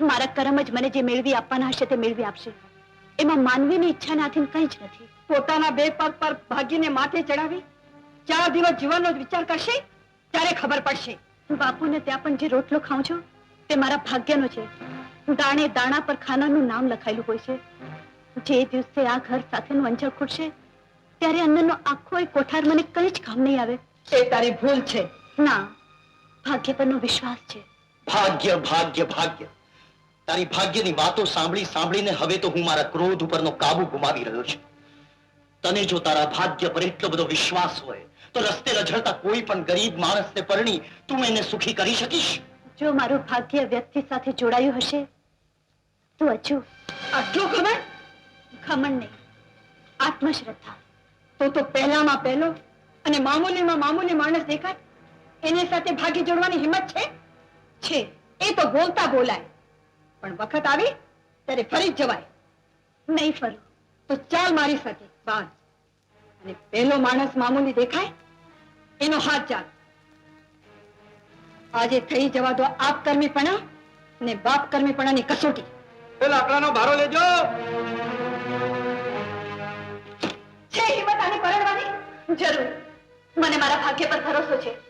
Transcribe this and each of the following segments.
મારા કરમ જ મને જે મેળવી આપવાના હશે તે મેળવી આપશે. એમાં માનવીની ઈચ્છાને આધીન કંઈ જ નથી. પોતાના બે પગ પર ભાગીને માથે ચડાવી ચાર દિવસ જીવનનો વિચાર કરશે ત્યારે ખબર પડશે. બાપુને ત્યાં પણ જે રોટલો ખાઉં છું તે મારા ભાગ્યનો છે. દાણે દાણા પર ખાનાનું નામ લખાયેલું હોય છે. જે દિવસે આ ઘર સાથેનું અંજળ ખૂટશે ત્યારે અંદરનો આખો એ કોઠાર મને કઈ જ કામ નહીં આવે. એ તારી ભૂલ છે. ના ભાગ્ય પરનો વિશ્વાસ છે. ભાગ્ય ભાગ્ય ભાગ્ય. તારી ભાગ્યની વાતો સાંભળી સાંભળીને હવે તો હું મારા ક્રોધ ઉપરનો કાબુ ગુમાવી રહ્યો છું. તને જો તારા ભાગ્ય પર એટલો બધો વિશ્વાસ હોય, તો રસ્તે રઝળતા કોઈ પણ ગરીબ માણસને પરણી તું એને સુખી કરી શકીશ? જો મારું ભાગ્ય વ્યક્તિ સાથે જોડાયું હશે, તો અચૂક આટલો ખમણ? ખમણ નહીં, આત્મશ્રદ્ધા. તો તો પહેલામાં પહેલો અને મામૂલીમાં મામૂલી માણસ દેખાય, એને સાથે ભાગ્ય જોડવાની હિંમત છે? છે, એ તો બોલતા બોલાય. પણ વખત આવી ત્યારે ફરી જવાય. નહીં ફરું. તો ચાલ મારી સાથે બાદ અને પેલો માણસ મામૂલી દેખાય એનો હાથ ચાલ. આજે થઈ જવા દો આપ કર્મીપણા ને બાપ કર્મીપણાની કસોટી. એ લાકડાનો ભારો લેજો. છે હિંમત આની પરણવાની? જરૂર. મને મારા ભાગ્ય પર ભરોસો છે.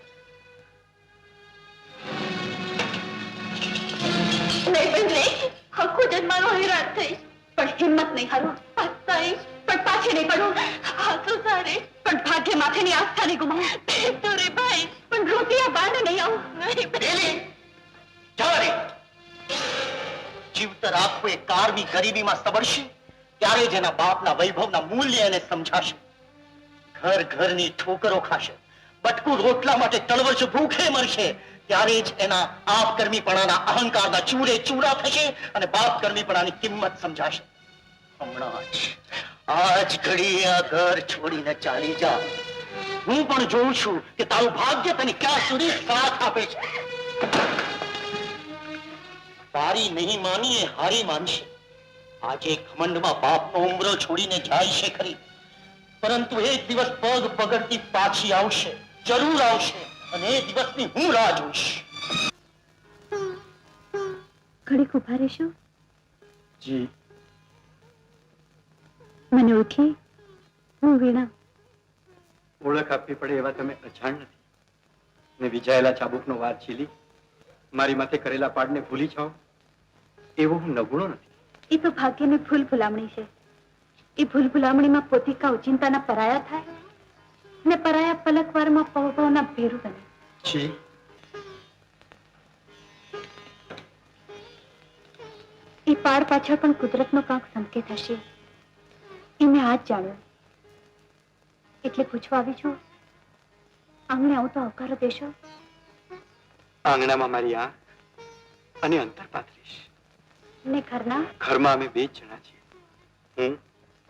નહીં આખો જન્માનો હેરાન થઈશ. પણ હિંમત નહીં હારું. પસ્તાઈશ પણ પાછી નહીં પડું. આંસુ સારે. પણ ભાગ્ય માથેની આસ્થા નહીં ગુમાવું. તો રે ભાઈ, પણ રૂપિયા બાંધ નહીં આવું. નહીં પેલી જવા જીવતર આખું એ કારવી ગરીબીમાં સબરશે ત્યારે જ એના બાપના વૈભવના મૂલ્ય એને સમજાશે. ઘર ઘરની ઠોકરો ખાશે. બટકું રોટલા માટે તળવશ ભૂખે મરશે. ત્યારે જ એના આપ કર્મીપણાના અહંકારના ચૂરે ચૂરા થશે અને બાપ કર્મીપણાની કિંમત સમજાશે. હમણાં જ, આજ ઘડી આ ઘર છોડીને ચાલી જા. હું પણ જોઉં છું કે તારું ભાગ્ય તને ક્યાં સુધી સાથ આપે છે. તારી નહીં માની એ હારી માનશે. આજે ખમંડમાં બાપનો ઉમરો છોડીને જાય છે ખરી. પરંતુ એક દિવસ પગ પગડતી પાછી આવશે, જરૂર આવશે. અને એ દિવસની હું રાહ જોઈશ. ઘડીક ઊભા રહેશો? જી. મને ઓળખી હું વીણા. ઓળખ આપવી પડે એવા તમે અજાણ નથી. ને વિજાયેલા ચાબુકનો વાર છીલી. મારી માથે કરેલા પાડને ભૂલી જાઓ. એવો હું નગુણો નથી. એ તો ભાગ્યની ભૂલ ભૂલામણી છે. એ ભૂલ ભૂલામણીમાં પોતિકા ઉચિંતાના પરાયા થાય? ને પરાયા પલકવારમાં પવપવના ભેરું બને. જી. એ પાર પાછળ પણ કુદરતનો કાંક સંકેત હશે. એ મેં આજ જાણ્યો. એટલે પૂછવા આવી છું આંગણે આવું તો આવકારો દેશો? આંગણામાં મારી આંખ અને અંતર પાથરીશ. ને ઘરના? ઘરમાં અમે બે જ જણા છીએ. હું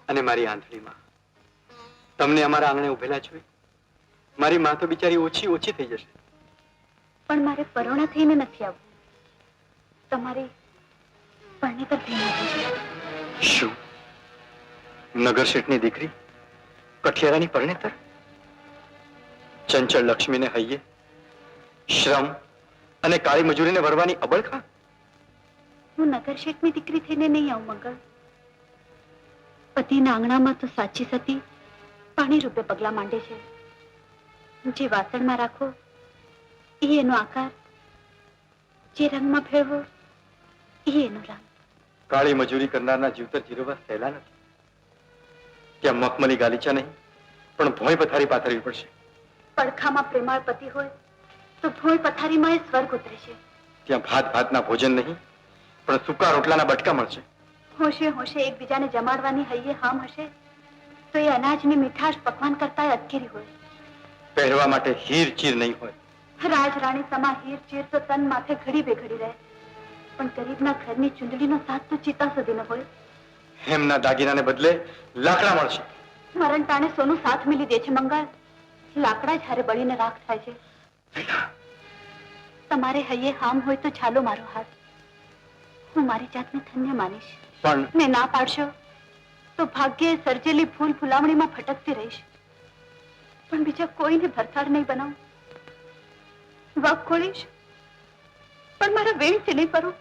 અને મારી આંધળીમાં. તમને અમારા આંગણે ઉભેલા છો મારી માં તો બિચારી ઓછી ઓછી થઈ જશે. પણ મારે પરોણા થઈને નથી આવવું. તમારી પરણેતર થઈને આવવું શું? નગર શેઠની દીકરી? કઠિયારાની પરણેતર? ચંચળ લક્ષ્મીને હૈયે? શ્રમ અને કાળી મજૂરીને વરવાની અબળખા હું નગર શેઠની દીકરી થઈને નહીં આવું મંગળ. પતિના આંગણામાં તો સાચી સતી પાણી રૂપે પગલા માંડે છે. જે વાસણમાં રાખો એ એનો આકાર. જે રંગમાં ફેરવો એ એનો રંગ. કાળી મજૂરી કરનારના જીવતર જીરવા સહેલા નથી. ત્યાં મખમલી ગાલીચા નહીં પણ ભોંય પથારી પાથરવી પડશે. પડખામાં પ્રેમાળ પતિ હોય તો ભોય પથારીમાં એ સ્વર્ગ ઉતરે છે. ત્યાં ભાત ભાતના ભોજન નહીં પણ સૂકા રોટલાના બટકા મળશે. હોશે હોશે એકબીજાને જમાડવાની હૈયે હામ હશે. તો એ અનાજની મીઠાશ પકવાન કરતા અટકેલી હોય. પહેરવા માટે હીર ચીર નહીં હોય. રાજરાણી તમા હીર ચીર તો તન માથે ઘડી બે ઘડી રહે. પણ ગરીબના ઘરની ચૂંદડીનો સાથ તો ચિતા સુધી ન હોય. એમના દાગીનાને બદલે લાકડા મળશે. મરણ ટાણે સોનું સાથ મિલી દે છે મંગળ. લાકડા જ્યારે બળીને રાખ થાય છે. તમારે હૈયે હામ હોય તો ચાલો મારો હાથ. હું મારી જાતને ધન્ય માનીશ. પણ ને ના પાડશો. તો ભાગ્યે સર્જેલી ફૂલ ફુલામણીમાં ફટકતી રહીશ. પણ બીજા કોઈને ભરથાળ નહીં બનાવું. વાઘ ખોલીશ. પણ મારા વેણથી નહીં ફરું.